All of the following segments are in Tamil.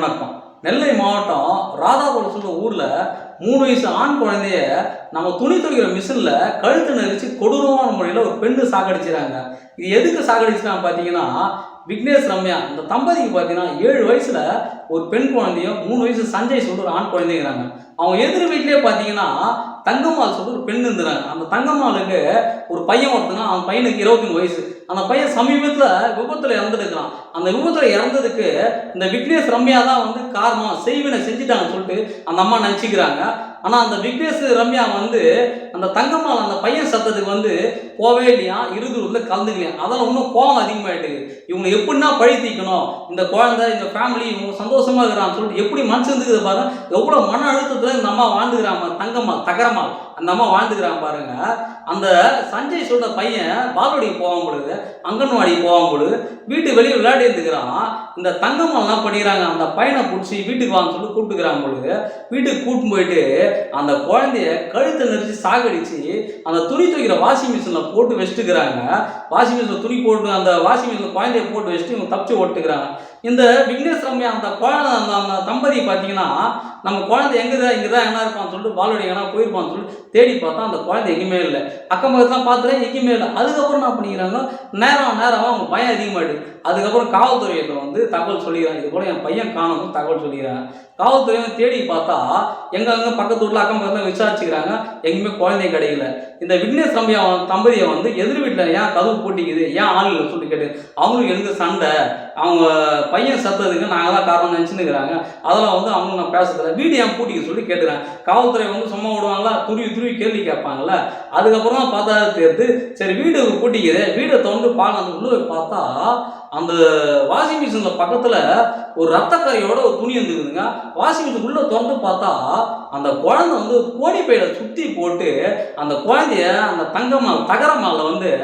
வணக்கம் நெல்லை மாவட்டம் ராதாபுரம் சொல்ற ஊர்ல மூணு வயசு ஆண் குழந்தைய நம்ம துணி துவைக்கிற மிஷின்ல கழுத்து நெரிச்சு கொடூரமான முறையில் ஒரு பெண்ணு சாகடிச்சிறாங்க. இது எதுக்கு சாகடிச்சிட்டாங்க பார்த்தீங்கன்னா விக்னேஷ் ரம்யா இந்த தம்பதிக்கு பார்த்தீங்கன்னா ஏழு வயசுல ஒரு பெண் குழந்தையும் மூணு வயசு சஞ்சய் சொல்லிட்டு ஒரு ஆண் குழந்தைங்கிறாங்க. அவங்க எதிர் வீட்டிலே பார்த்தீங்கன்னா தங்கம்மாள் சொல்லிட்டு ஒரு பெண் இருந்துறாங்க. அந்த தங்கம்மாளுக்கு ஒரு பையன் ஒருத்தனா அவன் பையனுக்கு இருபத்தி வயசு. அந்த பையன் சமீபத்தில் விபத்தில் இறந்துருக்கிறான். அந்த விபத்தில் இறந்ததுக்கு இந்த விக்னேஷ் ரம்யா தான் வந்து காரணம். செய்வினை செஞ்சுட்டாங்கன்னு சொல்லிட்டு அந்த அம்மா நினச்சிக்கிறாங்க. ஆனால் அந்த விக்னேஷ் ரம்யா வந்து அந்த தங்கம்மாள் அந்த பையன் சத்தத்துக்கு வந்து போவே இல்லையா? இருதூரில் கலந்துக்கலையா? அதெல்லாம் இன்னும் கோபம் அதிகமாயிட்டு இவங்க எப்படின்னா பழி தீக்கணும். இந்த குழந்தை இந்த ஃபேமிலி இவங்க சந்தோஷமாக இருக்கிறான்னு சொல்லிட்டு எப்படி மனசு இருந்துக்குது பாருங்க எவ்வளோ மன அழுத்தத்தில் இந்த அம்மா வாழ்ந்துக்கிறாங்க தங்கம்மா தகரம்மா அந்த அம்மா வாழ்ந்துக்கிறாங்க பாருங்க. அந்த சஞ்சய் சொல்ற பையன் பால்வாடிக்கு போவான் பொழுது அங்கன்வாடிக்கு போவான் பொழுது வீட்டு வெளியே விளையாடி இருந்துக்கிறான். இந்த தங்கம்மா எல்லாம் பண்ணிக்கிறாங்க. அந்த பையனை பிடிச்சி வீட்டுக்கு வாங்க சொல்லி கூப்பிட்டுக்கிறாங்க பொழுது வீட்டுக்கு கூட்டின்னு போயிட்டு அந்த குழந்தைய கழுத்தை நெரிச்சு சாகடிச்சு அந்த துணி துவைக்கிற வாஷிங் மிஷினில் போட்டு வச்சுட்டுக்கிறாங்க. வாஷிங் மிஷினில் துணி போட்டு அந்த வாஷிங் மிஷினில் குழந்தைய போட்டு வச்சுட்டு இவங்க தப்பிச்சு ஓட்டுக்கிறாங்க இந்த விக்னேஷ் ரம்யா அந்த குழந்தை அந்த அந்த தம்பதி பார்த்தீங்கன்னா நம்ம குழந்தை எங்கே தான் இங்கே தான் என்ன இருப்பான்னு சொல்லிட்டு பால்வாடி எங்கன்னா போயிருப்பான்னு சொல்லிட்டு தேடி பார்த்தா அந்த குழந்தை எங்கேயுமே இல்லை. அக்கம் பக்கத்துலாம் பார்த்துட்டு எங்கேயுமே இல்லை. அதுக்கப்புறம் என்ன பண்ணிக்கிறாங்க? நேரம் நேரமாக அவங்க பயம் அதிகமாயிடுது. அதுக்கப்புறம் காவல்துறையில வந்து தகவல் சொல்லிக்கிறாங்க. இது போல என் பையன் காணணும் தகவல் சொல்லிக்கிறாங்க. காவல்துறையை தேடி பார்த்தா எங்க அங்கே பக்கத்து வீட்டில் அக்கம் பக்கத்தில் விசாரிச்சுக்கிறாங்க. எங்கேயுமே குழந்தை கிடைக்கல. இந்த விக்னேஷ் ரம்யா தம்பதியை வந்து எதிர் வீட்டில் ஏன் கதவு பூட்டிக்குது? ஏன் ஆள் இல்லை சொல்லி கேட்டு அவங்களுக்கு எனக்கு சண்டை? அவங்க பையன் சத்ததுக்கு நாங்கள் தான் காரணம் நினச்சின்னுக்கிறாங்க. அதெல்லாம் வந்து அவங்க நான் பேசுறதில்ல. வீடு ஏன் பூட்டிக்க சொல்லி கேட்டுக்கிறேன். காவல்துறை வந்து சும்மா விடுவாங்களா? துருவி துருவி கேள்வி கேட்பாங்கல்ல? அதுக்கப்புறம் தான் பார்த்தா தெரியுது. சரி வீடு பூட்டிக்குது. வீடை திறந்து பார்க்க உள்ளே பார்த்தா அந்த வாஷிங் மிஷினில் பக்கத்தில் ஒரு ரத்தக்கரையோட ஒரு துணி இருந்துருக்குதுங்க. வாஷிங் மிஷின் உள்ளே திறந்து பார்த்தா அந்த குழந்தை வந்து கோடி பையில சுற்றி போட்டு அந்த குழந்தைய அந்த தங்கம்மாள் தகரமாலில் வந்து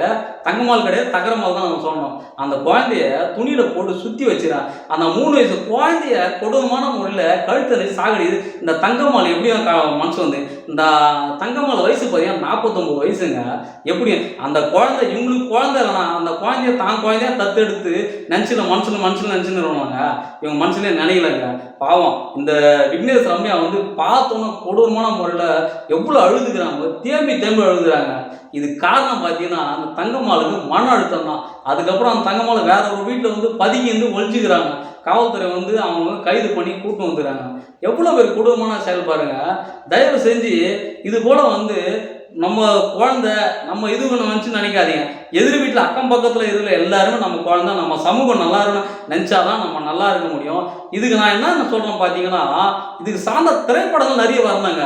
தங்கம்மாள் கிடையாது தகரமால் தான் நம்ம சொல்லணும். அந்த குழந்தைய துணியில் போட்டு சுற்றி வச்சிடறான் அந்த மூணு வயசு குழந்தைய கொடூரமான முறையில் கழுத்தலை சாகடிது இந்த தங்கம்மாள் எப்படி க- மனசு வந்து? இந்த தங்கம்மாள் வயசு பார்த்தீங்கன்னா நாற்பத்தொம்பது வயசுங்க. எப்படி? அந்த குழந்தை இவங்களுக்கு குழந்தை இல்லைனா அந்த குழந்தைய தான் குழந்தைய தத்தெடுத்து நினச்சில மனசில் மனசில் நினச்சின்னு வருவாங்க. இவங்க மனுஷனே நினைக்கலங்க பாவம். இந்த விக்னேஷ் ரம்யா வந்து பார்த்தோன்னா கொடூரமான முறையில் எவ்வளோ அழுதுகிறாங்க தேம்பி தேம்பி அழுதுகிறாங்க இது காரணம் பார்த்தீங்கன்னா அந்த தங்கம்மாளுக்கு மன அழுத்தம் தான் அதுக்கப்புறம் அந்த தங்கம்மாளை வேற ஒரு வீட்டில் வந்து பதுங்கி வந்து ஒழிஞ்சுக்கிறாங்க காவல்துறை வந்து அவங்க வந்து கைது பண்ணி கூட்டு வந்துடுறாங்க. எவ்வளோ பேர் கொடூரமான செயல் பாருங்க. தயவு செஞ்சு இது போல் வந்து நம்ம குழந்தை நம்ம இது பண்ண நினச்சி நினைக்காதீங்க. எதிர் வீட்டில் அக்கம் பக்கத்தில் இருக்கிற எல்லாருமே நம்ம குழந்தை நம்ம சமூகம் நல்லா இருக்கணும் நினச்சாதான் நம்ம நல்லா இருக்க முடியும். இதுக்கு நான் என்ன சொல்கிறேன் பார்த்தீங்கன்னா இதுக்கு சார்ந்த திரைப்படங்கள் நிறைய வரணுங்க.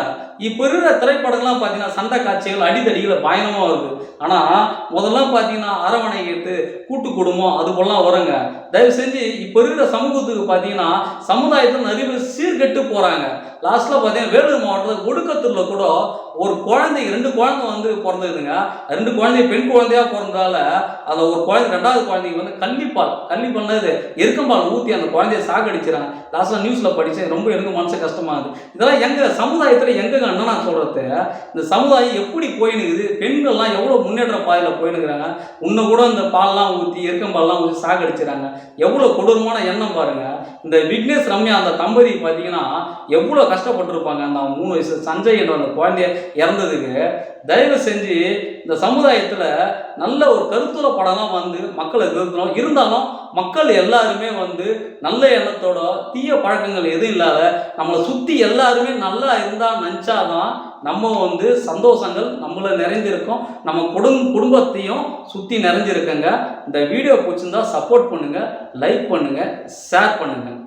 இப்போ இருக்கிற திரைப்படங்கள்லாம் பார்த்தீங்கன்னா சண்டை காட்சிகள் அடிதடிகள் பயணமாக வருது. ஆனால் முதல்ல பார்த்தீங்கன்னா அரவணை கேட்டு கூட்டு குடும்பம் அது போலாம் வருங்க. தயவு செஞ்சு இப்போ இருக்கிற சமூகத்துக்கு பார்த்தீங்கன்னா சமுதாயத்தில் நிறைய பேர் சீர்கெட்டு போகிறாங்க லாஸ்ட்டில் பார்த்தீங்கன்னா வேலூர் மாவட்டத்தில் ஒடுக்கத்தூரில் கூட ஒரு குழந்தை ரெண்டு குழந்தை வந்து பிறந்ததுங்க ரெண்டு குழந்தை பெண் குழந்தையா பிறந்தால அந்த ஒரு குழந்தை ரெண்டாவது குழந்தைக்கு வந்து கள்ளிப்பால் கள்ளிப்பால்னது எருக்கம்பால் ஊற்றி அந்த குழந்தைய சாகடிச்சிடறாங்க லாஸ்ட்டில் நியூஸில் படித்தேன் ரொம்ப எனக்கு மனசு கஷ்டமாகுது. இருக்குது இதெல்லாம் எங்கள் சமுதாயத்தில் எங்கங்க என்ன நான் சொல்கிறது இந்த சமுதாயம் எப்படி போயினுக்குது? பெண்கள்லாம் எவ்வளோ முன்னேற்ற பாதையில் போயினுக்கிறாங்க? இன்னும் கூட இந்த பால்லாம் ஊற்றி எருக்கம்பால்லாம் ஊற்றி சாகடிச்சிடறாங்க எவ்வளோ கொடூரமான எண்ணம் பாருங்கள் இந்த விக்னேஷ் ரம்யா அந்த தம்பதி பார்த்தீங்கன்னா எவ்வளோ கஷ்டப்பட்டிருப்பாங்க. அந்த மூணு வயசு சஞ்சய் என்ற அந்த குழந்தைய இறந்ததுக்கு தயவு செஞ்சு இந்த சமுதாயத்தில் நல்ல ஒரு கருத்துள்ள படம்லாம் வந்து மக்களை நிறுத்தணும். இருந்தாலும் மக்கள் எல்லாருமே வந்து நல்ல எண்ணத்தோட தீய பழக்கங்கள் எதுவும் இல்லாத நம்மளை சுற்றி எல்லாருமே நல்லா இருந்தால் நினச்சாதான் நம்ம வந்து சந்தோஷங்கள் நம்மளை நிறைஞ்சிருக்கோம் நம்ம குடும் குடும்பத்தையும் சுற்றி நிறைஞ்சிருக்கங்க. இந்த வீடியோ பிடிச்சிருந்தா சப்போர்ட் பண்ணுங்கள் லைக் பண்ணுங்கள் ஷேர் பண்ணுங்கள்